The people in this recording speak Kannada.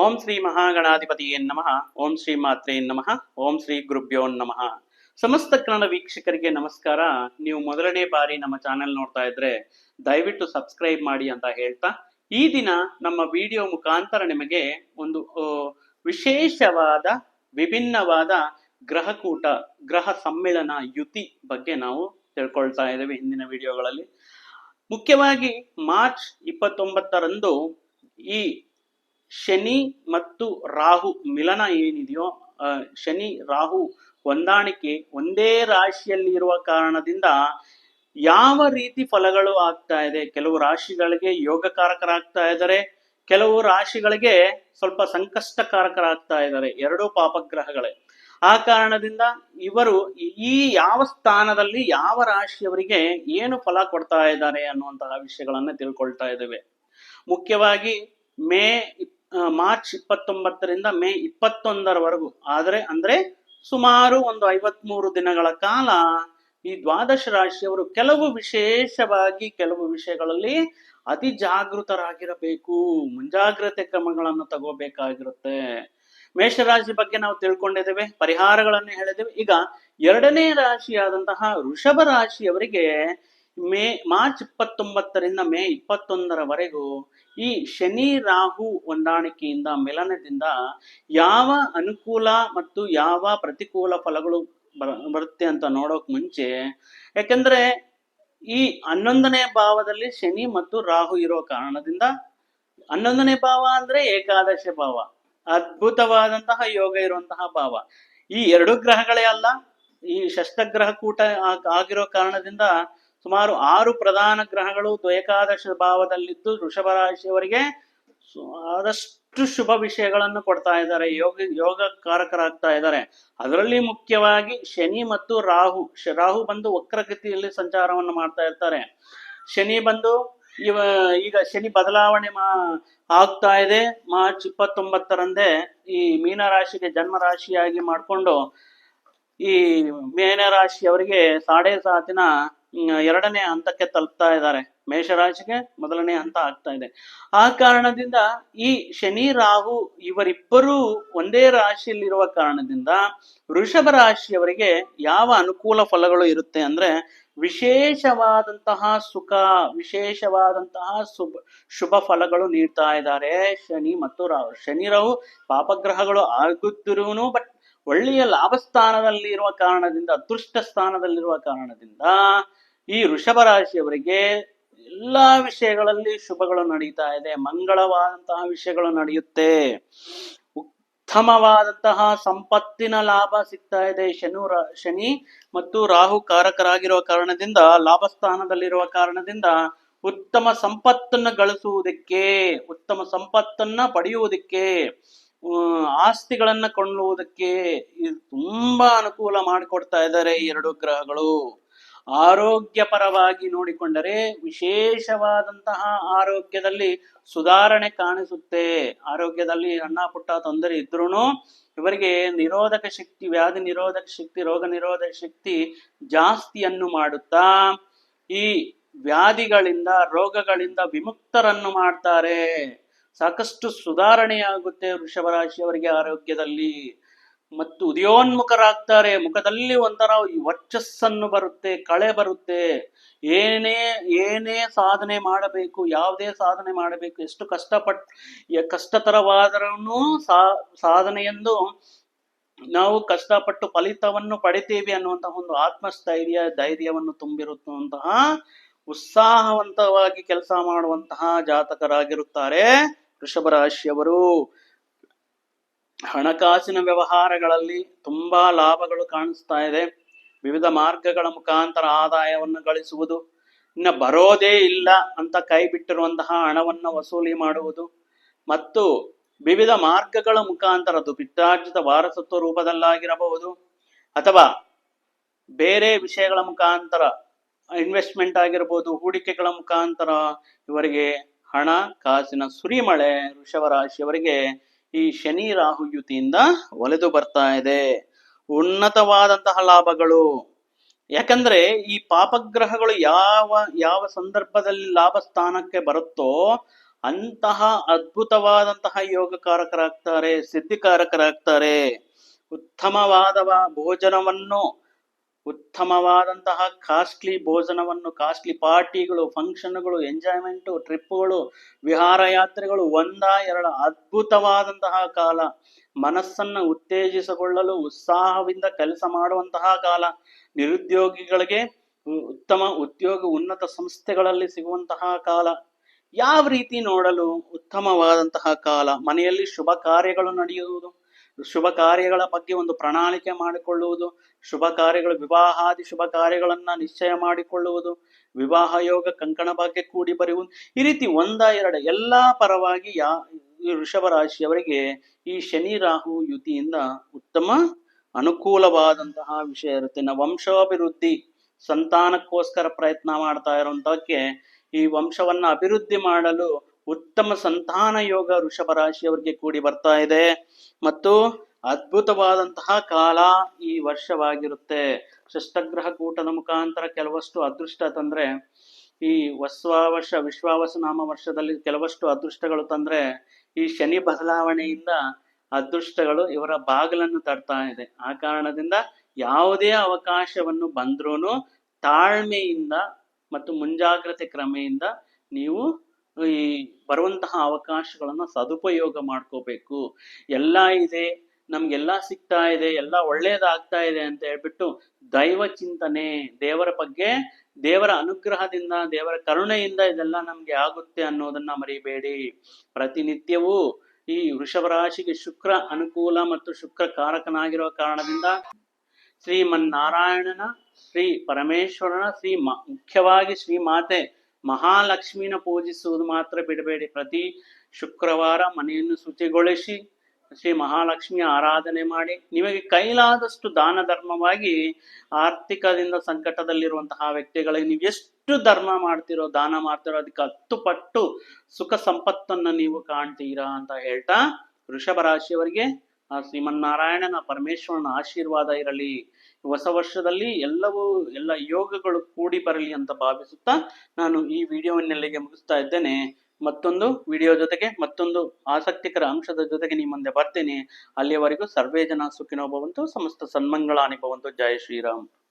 ಓಂ ಶ್ರೀ ಮಹಾಗಣಾಧಿಪತಿಯೇ ನಮಃ, ಓಂ ಶ್ರೀ ಮಾತ್ರೇ ನಮಃ, ಓಂ ಶ್ರೀ ಗುರುಭ್ಯೋ ನಮಃ. ಸಮಸ್ತ ಕನ್ನಡ ವೀಕ್ಷಕರಿಗೆ ನಮಸ್ಕಾರ. ನೀವು ಮೊದಲನೇ ಬಾರಿ ನಮ್ಮ ಚಾನೆಲ್ ನೋಡ್ತಾ ಇದ್ರೆ ದಯವಿಟ್ಟು ಸಬ್ಸ್ಕ್ರೈಬ್ ಮಾಡಿ ಅಂತ ಹೇಳ್ತಾ, ಈ ದಿನ ನಮ್ಮ ವಿಡಿಯೋ ಮುಖಾಂತರ ನಿಮಗೆ ಒಂದು ವಿಶೇಷವಾದ, ವಿಭಿನ್ನವಾದ ಗ್ರಹಕೂಟ, ಗ್ರಹ ಸಮ್ಮೇಳನ ಯುತಿ ಬಗ್ಗೆ ನಾವು ತಿಳ್ಕೊಳ್ತಾ ಇದ್ದೇವೆ ಹಿಂದಿನ ವಿಡಿಯೋಗಳಲ್ಲಿ. ಮುಖ್ಯವಾಗಿ ಮಾರ್ಚ್ ಇಪ್ಪತ್ತೊಂಬತ್ತರಂದು ಈ ಶನಿ ಮತ್ತು ರಾಹು ಮಿಲನ ಏನಿದೆಯೋ ಶನಿ, ರಾಹು ಹೊಂದಾಣಿಕೆ ಒಂದೇ ರಾಶಿಯಲ್ಲಿ ಇರುವ ಕಾರಣದಿಂದ ಯಾವ ರೀತಿ ಫಲಗಳು ಆಗ್ತಾ ಇದೆ, ಕೆಲವು ರಾಶಿಗಳಿಗೆ ಯೋಗಕಾರಕರಾಗ್ತಾ ಇದ್ದಾರೆ, ಕೆಲವು ರಾಶಿಗಳಿಗೆ ಸ್ವಲ್ಪ ಸಂಕಷ್ಟಕಾರಕರಾಗ್ತಾ ಇದ್ದಾರೆ, ಎರಡೂ ಪಾಪಗ್ರಹಗಳೇ. ಆ ಕಾರಣದಿಂದ ಇವರು ಈ ಯಾವ ಸ್ಥಾನದಲ್ಲಿ ಯಾವ ರಾಶಿಯವರಿಗೆ ಏನು ಫಲ ಕೊಡ್ತಾ ಇದ್ದಾರೆ ಅನ್ನುವಂತಹ ವಿಷಯಗಳನ್ನ ತಿಳ್ಕೊಳ್ತಾ ಇದ್ದೇವೆ. ಮುಖ್ಯವಾಗಿ ಮೇ ಮಾರ್ಚ್ ಇಪ್ಪತ್ತೊಂಬತ್ತರಿಂದ ಮೇ ಇಪ್ಪತ್ತೊಂದರವರೆಗೂ. ಆದರೆ, ಅಂದ್ರೆ ಸುಮಾರು ಒಂದು ಐವತ್ಮೂರು ದಿನಗಳ ಕಾಲ ಈ ದ್ವಾದಶ ರಾಶಿಯವರು ಕೆಲವು ವಿಶೇಷವಾಗಿ ಕೆಲವು ವಿಷಯಗಳಲ್ಲಿ ಅತಿ ಜಾಗೃತರಾಗಿರಬೇಕು ಮುಂಜಾಗ್ರತೆ ಕ್ರಮಗಳನ್ನು ತಗೋಬೇಕಾಗಿರುತ್ತೆ. ಮೇಷರಾಶಿ ಬಗ್ಗೆ ನಾವು ತಿಳ್ಕೊಂಡಿದ್ದೇವೆ, ಪರಿಹಾರಗಳನ್ನು ಹೇಳಿದ್ದೇವೆ. ಈಗ ಎರಡನೇ ರಾಶಿಯಾದಂತಹ ವೃಷಭ ರಾಶಿಯವರಿಗೆ ಮೇ, ಮಾರ್ಚ್ ಇಪ್ಪತ್ತೊಂಬತ್ತರಿಂದ ಮೇ ಇಪ್ಪತ್ತೊಂದರವರೆಗೂ ಈ ಶನಿ ರಾಹು ಹೊಂದಾಣಿಕೆಯಿಂದ ಮಿಲನದಿಂದ ಯಾವ ಅನುಕೂಲ ಮತ್ತು ಯಾವ ಪ್ರತಿಕೂಲ ಫಲಗಳು ಬರ- ಬರುತ್ತೆ ಅಂತ ನೋಡೋಕ್ ಮುಂಚೆ, ಯಾಕಂದ್ರೆ ಈ ಹನ್ನೊಂದನೇ ಭಾವದಲ್ಲಿ ಶನಿ ಮತ್ತು ರಾಹು ಇರೋ ಕಾರಣದಿಂದ ಹನ್ನೊಂದನೇ ಭಾವ ಅಂದ್ರೆ ಏಕಾದಶ ಭಾವ, ಅದ್ಭುತವಾದಂತಹ ಯೋಗ ಇರುವಂತಹ ಭಾವ. ಈ ಎರಡು ಗ್ರಹಗಳೇ ಅಲ್ಲ, ಈ ಷಷ್ಟಗ್ರಹ ಕೂಟ ಆಗ್- ಆಗಿರೋ ಕಾರಣದಿಂದ ಸುಮಾರು ಆರು ಪ್ರಧಾನ ಗ್ರಹಗಳು ದ್ವೇಕಾದಶ ಭಾವದಲ್ಲಿದ್ದು ವೃಷಭ ರಾಶಿಯವರಿಗೆ ಆದಷ್ಟು ಶುಭ ವಿಷಯಗಳನ್ನು ಕೊಡ್ತಾ ಇದ್ದಾರೆ, ಯೋಗ, ಯೋಗಕಾರಕರಾಗ್ತಾ ಇದ್ದಾರೆ. ಅದರಲ್ಲಿ ಮುಖ್ಯವಾಗಿ ಶನಿ ಮತ್ತು ರಾಹು ರಾಹು ಬಂದು ವಕ್ರಗತಿಯಲ್ಲಿ ಸಂಚಾರವನ್ನು ಮಾಡ್ತಾ ಇರ್ತಾರೆ. ಶನಿ ಬಂದು ಇವ, ಈಗ ಶನಿ ಬದಲಾವಣೆ ಮಾ, ಆಗ್ತಾ ಇದೆ. ಮಾರ್ಚ್ ಇಪ್ಪತ್ತೊಂಬತ್ತರಂದೇ ಈ ಮೀನ ರಾಶಿಗೆ ಜನ್ಮ ರಾಶಿಯಾಗಿ ಮಾಡಿಕೊಂಡು ಈ ಮೇನ ರಾಶಿಯವರಿಗೆ ಸಾಡೆ ಸಾತಿನ ಎರಡನೇ ಹಂತಕ್ಕೆ ತಲುಪ್ತಾ ಇದ್ದಾರೆ. ಮೇಷರಾಶಿಗೆ ಮೊದಲನೇ ಹಂತ ಆಗ್ತಾ ಇದೆ. ಆ ಕಾರಣದಿಂದ ಈ ಶನಿ, ರಾಹು ಇವರಿಬ್ಬರೂ ಒಂದೇ ರಾಶಿಯಲ್ಲಿರುವ ಕಾರಣದಿಂದ ವೃಷಭ ರಾಶಿಯವರಿಗೆ ಯಾವ ಅನುಕೂಲ ಫಲಗಳು ಇರುತ್ತೆ ಅಂದ್ರೆ ವಿಶೇಷವಾದಂತಹ ಸುಖ, ವಿಶೇಷವಾದಂತಹ ಶುಭ ಶುಭ ಫಲಗಳು ನೀಡ್ತಾ ಇದ್ದಾರೆ ಶನಿ ಮತ್ತು ರಾಹು. ಶನಿ, ರಾಹು ಪಾಪಗ್ರಹಗಳು ಆಗುತ್ತಿರುವನು, ಬಟ್ ಒಳ್ಳೆಯ ಲಾಭ ಸ್ಥಾನದಲ್ಲಿ ಇರುವ ಕಾರಣದಿಂದ, ಅದೃಷ್ಟ ಸ್ಥಾನದಲ್ಲಿರುವ ಕಾರಣದಿಂದ ಈ ವೃಷಭ ರಾಶಿಯವರಿಗೆ ಎಲ್ಲಾ ವಿಷಯಗಳಲ್ಲಿ ಶುಭಗಳು ನಡೀತಾ ಇದೆ. ಮಂಗಳವಾದಂತಹ ವಿಷಯಗಳು ನಡೆಯುತ್ತೆ. ಉತ್ತಮವಾದಂತಹ ಸಂಪತ್ತಿನ ಲಾಭ ಸಿಗ್ತಾ ಇದೆ. ಶನು ಶನಿ ಮತ್ತು ರಾಹು ಕಾರಕರಾಗಿರುವ ಕಾರಣದಿಂದ ಲಾಭ ಸ್ಥಾನದಲ್ಲಿರುವ ಕಾರಣದಿಂದ ಉತ್ತಮ ಸಂಪತ್ತನ್ನ ಗಳಿಸುವುದಕ್ಕೆ, ಉತ್ತಮ ಸಂಪತ್ತನ್ನ ಪಡೆಯುವುದಕ್ಕೆ ಆಸ್ತಿಗಳನ್ನ ಕೊಳ್ಳುವುದಕ್ಕೆ ಇದು ತುಂಬಾ ಅನುಕೂಲ ಮಾಡಿಕೊಡ್ತಾ ಇದ್ದಾರೆ ಎರಡು ಗ್ರಹಗಳು. ಆರೋಗ್ಯಪರವಾಗಿ ನೋಡಿಕೊಂಡರೆ ವಿಶೇಷವಾದಂತಹ ಆರೋಗ್ಯದಲ್ಲಿ ಸುಧಾರಣೆ ಕಾಣಿಸುತ್ತೆ. ಆರೋಗ್ಯದಲ್ಲಿ ಸಣ್ಣ ಪುಟ್ಟ ತೊಂದರೆ ಇದ್ರೂ ಇವರಿಗೆ ನಿರೋಧಕ ಶಕ್ತಿ, ವ್ಯಾಧಿ ನಿರೋಧಕ ಶಕ್ತಿ, ರೋಗ ನಿರೋಧಕ ಶಕ್ತಿ ಜಾಸ್ತಿಯನ್ನು ಮಾಡುತ್ತಾ, ಈ ವ್ಯಾಧಿಗಳಿಂದ, ರೋಗಗಳಿಂದ ವಿಮುಕ್ತರನ್ನು ಮಾಡ್ತಾರೆ. ಸಾಕಷ್ಟು ಸುಧಾರಣೆಯಾಗುತ್ತೆ ವೃಷಭ ರಾಶಿಯವರಿಗೆ ಆರೋಗ್ಯದಲ್ಲಿ. ಮತ್ತು ಉದಯೋನ್ಮುಖರಾಗ್ತಾರೆ. ಮುಖದಲ್ಲಿ ಒಂಥರ ವರ್ಚಸ್ಸನ್ನು ಬರುತ್ತೆ, ಕಳೆ ಬರುತ್ತೆ. ಏನೇ ಏನೇ ಸಾಧನೆ ಮಾಡಬೇಕು, ಯಾವುದೇ ಸಾಧನೆ ಮಾಡಬೇಕು, ಎಷ್ಟು ಕಷ್ಟಪಟ್ ಕಷ್ಟತರವಾದರೂ ಸಾ, ಸಾಧನೆಯೆಂದು ನಾವು ಕಷ್ಟಪಟ್ಟು ಫಲಿತವನ್ನು ಪಡಿತೀವಿ ಅನ್ನುವಂತಹ ಒಂದು ಆತ್ಮಸ್ಥೈರ್ಯ, ಧೈರ್ಯವನ್ನು ತುಂಬಿರುತ್ತಂತಹ ಉತ್ಸಾಹವಂತವಾಗಿ ಕೆಲಸ ಮಾಡುವಂತಹ ಜಾತಕರಾಗಿರುತ್ತಾರೆ ವೃಷಭ ರಾಶಿಯವರು. ಹಣಕಾಸಿನ ವ್ಯವಹಾರಗಳಲ್ಲಿ ತುಂಬಾ ಲಾಭಗಳು ಕಾಣಿಸ್ತಾ ಇದೆ. ವಿವಿಧ ಮಾರ್ಗಗಳ ಮುಖಾಂತರ ಆದಾಯವನ್ನು ಗಳಿಸುವುದು, ಇನ್ನ ಬರೋದೇ ಇಲ್ಲ ಅಂತ ಕೈ ಬಿಟ್ಟಿರುವಂತಹ ಹಣವನ್ನು ವಸೂಲಿ ಮಾಡುವುದು ಮತ್ತು ವಿವಿಧ ಮಾರ್ಗಗಳ ಮುಖಾಂತರ ಅದು ವಾರಸತ್ವ ರೂಪದಲ್ಲಾಗಿರಬಹುದು ಅಥವಾ ಬೇರೆ ವಿಷಯಗಳ ಮುಖಾಂತರ ಇನ್ವೆಸ್ಟ್ಮೆಂಟ್ ಆಗಿರ್ಬೋದು ಹೂಡಿಕೆಗಳ ಮುಖಾಂತರ ಇವರಿಗೆ ಹಣ, ಕಾಸಿನ ಸುರಿಮಳೆ ವೃಷಭ ರಾಶಿಯವರಿಗೆ ಈ ಶನಿ ರಾಹು ಯುತಿಯಿಂದ ಒಲೆದು ಬರ್ತಾ ಇದೆ. ಉನ್ನತವಾದಂತಹ ಲಾಭಗಳು. ಯಾಕಂದ್ರೆ ಈ ಪಾಪಗ್ರಹಗಳು ಯಾವ ಯಾವ ಸಂದರ್ಭದಲ್ಲಿ ಲಾಭ ಸ್ಥಾನಕ್ಕೆ ಬರುತ್ತೋ ಅಂತಹ ಅದ್ಭುತವಾದಂತಹ ಯೋಗಕಾರಕರಾಗ್ತಾರೆ, ಸಿದ್ಧಿಕಾರಕರಾಗ್ತಾರೆ. ಉತ್ತಮವಾದ ಭೋಜನವನ್ನು ಉತ್ತಮವಾದಂತಹ ಕಾಸ್ಟ್ಲಿ ಭೋಜನವನ್ನು ಕಾಸ್ಟ್ಲಿ ಪಾರ್ಟಿಗಳು ಫಂಕ್ಷನ್ಗಳು ಎಂಜಾಯ್ಮೆಂಟು ಟ್ರಿಪ್ಗಳು ವಿಹಾರಯಾತ್ರೆಗಳು, ಒಂದ ಎರಡ ಅದ್ಭುತವಾದಂತಹ ಕಾಲ. ಮನಸ್ಸನ್ನು ಉತ್ತೇಜಿಸಿಕೊಳ್ಳಲು, ಉತ್ಸಾಹದಿಂದ ಕೆಲಸ ಮಾಡುವಂತಹ ಕಾಲ. ನಿರುದ್ಯೋಗಿಗಳಿಗೆ ಉತ್ತಮ ಉದ್ಯೋಗ, ಉನ್ನತ ಸಂಸ್ಥೆಗಳಲ್ಲಿ ಸಿಗುವಂತಹ ಕಾಲ. ಯಾವ ರೀತಿ ನೋಡಲು ಉತ್ತಮವಾದಂತಹ ಕಾಲ? ಮನೆಯಲ್ಲಿ ಶುಭ ಕಾರ್ಯಗಳು ನಡೆಯುವುದು. ಶುಭ ಕಾರ್ಯಗಳ ಬಗ್ಗೆ ಒಂದು ಪ್ರಣಾಳಿಕೆ ಮಾಡಿಕೊಳ್ಳುವುದು, ಶುಭ ಕಾರ್ಯಗಳು, ವಿವಾಹಾದಿ ಶುಭ ಕಾರ್ಯಗಳನ್ನ ನಿಶ್ಚಯ ಮಾಡಿಕೊಳ್ಳುವುದು, ವಿವಾಹ ಯೋಗ ಕಂಕಣ ಭಾಗ್ಯ ಕೂಡಿ ಬರೆಯುವುದು, ಈ ರೀತಿ ಒಂದ ಎರಡ ಎಲ್ಲಾ ಪರವಾಗಿ ಯಾ ವೃಷಭ ರಾಶಿಯವರಿಗೆ ಈ ಶನಿ ರಾಹು ಯುತಿಯಿಂದ ಉತ್ತಮ, ಅನುಕೂಲವಾದಂತಹ ವಿಷಯ ಇರುತ್ತೆ. ನ ವಂಶಾಭಿವೃದ್ಧಿ, ಸಂತಾನಕ್ಕೋಸ್ಕರ ಪ್ರಯತ್ನ ಮಾಡ್ತಾ ಇರುವಂತಕ್ಕೆ ಈ ವಂಶವನ್ನ ಅಭಿವೃದ್ಧಿ ಮಾಡಲು ಉತ್ತಮ ಸಂತಾನ ಯೋಗ ವೃಷಭ ರಾಶಿಯವರಿಗೆ ಕೂಡಿ ಬರ್ತಾ ಇದೆ. ಮತ್ತು ಅದ್ಭುತವಾದಂತಹ ಕಾಲ ಈ ವರ್ಷವಾಗಿರುತ್ತೆ. ಶಸ್ತ್ರಗ್ರಹ ಕೂಟದ ಮುಖಾಂತರ ಕೆಲವಷ್ಟು ಅದೃಷ್ಟ ತಂದ್ರೆ, ಈ ವಸ್ವಾವರ್ಷ ವಿಶ್ವಾವಸ ನಾಮ ವರ್ಷದಲ್ಲಿ ಕೆಲವಷ್ಟು ಅದೃಷ್ಟಗಳು ತಂದ್ರೆ, ಈ ಶನಿ ಬದಲಾವಣೆಯಿಂದ ಅದೃಷ್ಟಗಳು ಇವರ ಬಾಗಿಲನ್ನು ತಡ್ತಾ ಇದೆ. ಆ ಕಾರಣದಿಂದ ಯಾವುದೇ ಅವಕಾಶವನ್ನು ಬಂದ್ರೂ ತಾಳ್ಮೆಯಿಂದ ಮತ್ತು ಮುಂಜಾಗ್ರತೆ ಕ್ರಮೆಯಿಂದ ನೀವು ಈ ಬರುವಂತಹ ಅವಕಾಶಗಳನ್ನ ಸದುಪಯೋಗ ಮಾಡ್ಕೋಬೇಕು. ಎಲ್ಲ ಇದೆ, ನಮ್ಗೆಲ್ಲ ಸಿಗ್ತಾ ಇದೆ, ಎಲ್ಲ ಒಳ್ಳೇದಾಗ್ತಾ ಇದೆ ಅಂತ ಹೇಳ್ಬಿಟ್ಟು ದೈವ ಚಿಂತನೆ, ದೇವರ ಬಗ್ಗೆ ದೇವರ ಅನುಗ್ರಹದಿಂದ, ದೇವರ ಕರುಣೆಯಿಂದ ಇದೆಲ್ಲ ನಮ್ಗೆ ಆಗುತ್ತೆ ಅನ್ನೋದನ್ನ ಮರಿಬೇಡಿ. ಪ್ರತಿನಿತ್ಯವೂ ಈ ವೃಷಭ ರಾಶಿಗೆ ಶುಕ್ರ ಅನುಕೂಲ ಮತ್ತು ಶುಕ್ರ ಕಾರಕನಾಗಿರುವ ಕಾರಣದಿಂದ ಶ್ರೀಮನ್ನಾರಾಯಣನ, ಶ್ರೀ ಪರಮೇಶ್ವರನ, ಶ್ರೀ ಮುಖ್ಯವಾಗಿ ಶ್ರೀ ಮಾತೆ ಮಹಾಲಕ್ಷ್ಮಿನ ಪೂಜಿಸುವುದು ಮಾತ್ರ ಬಿಡಬೇಡಿ. ಪ್ರತಿ ಶುಕ್ರವಾರ ಮನೆಯನ್ನು ಶುಚಿಗೊಳಿಸಿ ಶ್ರೀ ಮಹಾಲಕ್ಷ್ಮಿ ಆರಾಧನೆ ಮಾಡಿ. ನಿಮಗೆ ಕೈಲಾದಷ್ಟು ದಾನ ಧರ್ಮವಾಗಿ ಆರ್ಥಿಕದಿಂದ ಸಂಕಟದಲ್ಲಿರುವಂತಹ ವ್ಯಕ್ತಿಗಳಿಗೆ ನೀವು ಎಷ್ಟು ಧರ್ಮ ಮಾಡ್ತಿರೋ, ದಾನ ಮಾಡ್ತಿರೋ, ಅದಕ್ಕೆ ಹತ್ತು ಪಟ್ಟು ಸುಖ ಸಂಪತ್ತನ್ನು ನೀವು ಕಾಣ್ತೀರಾ ಅಂತ ಹೇಳ್ತಾ ವೃಷಭ ರಾಶಿಯವರಿಗೆ ಆ ಶ್ರೀಮನ್ನಾರಾಯಣನ ಪರಮೇಶ್ವರನ ಆಶೀರ್ವಾದ ಇರಲಿ. ಹೊಸ ವರ್ಷದಲ್ಲಿ ಎಲ್ಲವೂ, ಎಲ್ಲ ಯೋಗಗಳು ಕೂಡಿ ಬರಲಿ ಅಂತ ಭಾವಿಸುತ್ತಾ ನಾನು ಈ ವಿಡಿಯೋವನ್ನೆಲ್ಲಿಗೆ ಮುಗಿಸ್ತಾ ಇದ್ದೇನೆ. ಮತ್ತೊಂದು ವಿಡಿಯೋ ಜೊತೆಗೆ ಮತ್ತೊಂದು ಆಸಕ್ತಿಕರ ಅಂಶದ ಜೊತೆಗೆ ನಿಮ್ಮ ಮುಂದೆ ಬರ್ತೇನೆ. ಅಲ್ಲಿಯವರೆಗೂ ಸರ್ವೇ ಜನ ಸುಖಿನೋ ಸಮಸ್ತ ಸನ್ಮಂಗಳಾನಿ ಭವಂತು ಜಯ ಶ್ರೀರಾಮ್.